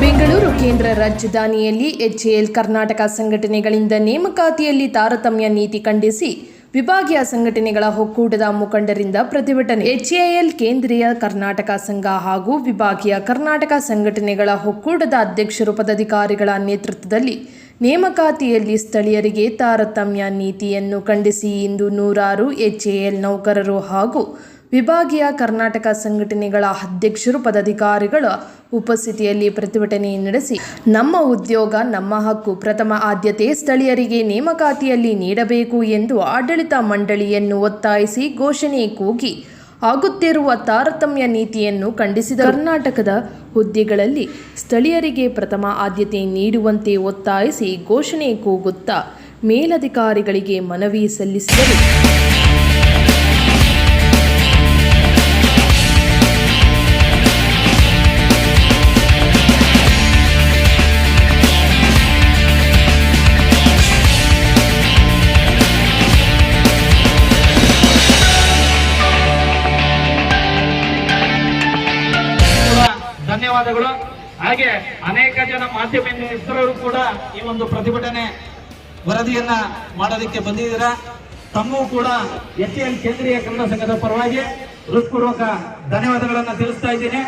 ಕೇಂದ್ರ ರಾಜಧಾನಿಯಲ್ಲಿ ಎಚ್ಎಎಲ್ ಕರ್ನಾಟಕ ಸಂಘಟನೆಗಳಿಂದ ನೇಮಕಾತಿಯಲ್ಲಿ ತಾರತಮ್ಯ ನೀತಿ ಖಂಡಿಸಿ ವಿಭಾಗೀಯ ಸಂಘಟನೆಗಳ ಒಕ್ಕೂಟದ ಮುಖಂಡರಿಂದ ಪ್ರತಿಭಟನೆ. ಎಚ್ಎಎಲ್ ಕೇಂದ್ರೀಯ ಕರ್ನಾಟಕ ಸಂಘ ಹಾಗೂ ವಿಭಾಗೀಯ ಕರ್ನಾಟಕ ಸಂಘಟನೆಗಳ ಒಕ್ಕೂಟದ ಅಧ್ಯಕ್ಷರು ಪದಾಧಿಕಾರಿಗಳ ನೇತೃತ್ವದಲ್ಲಿ ನೇಮಕಾತಿಯಲ್ಲಿ ಸ್ಥಳೀಯರಿಗೆ ತಾರತಮ್ಯ ನೀತಿಯನ್ನು ಖಂಡಿಸಿ ಇಂದು ನೂರಾರು ಎಚ್ಎಎಲ್ ನೌಕರರು ಹಾಗೂ ವಿಭಾಗೀಯ ಕರ್ನಾಟಕ ಸಂಘಟನೆಗಳ ಅಧ್ಯಕ್ಷರು, ಪದಾಧಿಕಾರಿಗಳ ಉಪಸ್ಥಿತಿಯಲ್ಲಿ ಪ್ರತಿಭಟನೆ ನಡೆಸಿ, ನಮ್ಮ ಉದ್ಯೋಗ, ನಮ್ಮ ಹಕ್ಕು, ಪ್ರಥಮ ಆದ್ಯತೆ ಸ್ಥಳೀಯರಿಗೆ ನೇಮಕಾತಿಯಲ್ಲಿ ನೀಡಬೇಕು ಎಂದು ಆಡಳಿತ ಮಂಡಳಿಯನ್ನು ಒತ್ತಾಯಿಸಿ ಘೋಷಣೆ ಕೂಗಿ, ಆಗುತ್ತಿರುವ ತಾರತಮ್ಯ ನೀತಿಯನ್ನು ಖಂಡಿಸಿದ ಕರ್ನಾಟಕದ ಹುದ್ದೆಗಳಲ್ಲಿ ಸ್ಥಳೀಯರಿಗೆ ಪ್ರಥಮ ಆದ್ಯತೆ ನೀಡುವಂತೆ ಒತ್ತಾಯಿಸಿ ಘೋಷಣೆ ಕೂಗುತ್ತಾ ಮೇಲಧಿಕಾರಿಗಳಿಗೆ ಮನವಿ ಸಲ್ಲಿಸಿದರು. ಧನ್ಯವಾದಗಳು ಹಾಗೆ ಅನೇಕ ಜನ ಮಾಧ್ಯಮ ಮಿತ್ರರು ಕೂಡ ಈ ಒಂದು ಪ್ರತಿಭಟನೆ ವರದಿಯನ್ನ ಮಾಡೋದಕ್ಕೆ ಬಂದಿದ್ದೀರಾ ತಮ್ಮೂ ಕೂಡ ಎಚ್ ಎಲ್ ಕೇಂದ್ರೀಯ ಕನ್ನಡ ಸಂಘದ ಪರವಾಗಿ ಹೃತ್ಪೂರ್ವಕ ಧನ್ಯವಾದಗಳನ್ನ ತಿಳಿಸ್ತಾ ಇದ್ದೀನಿ!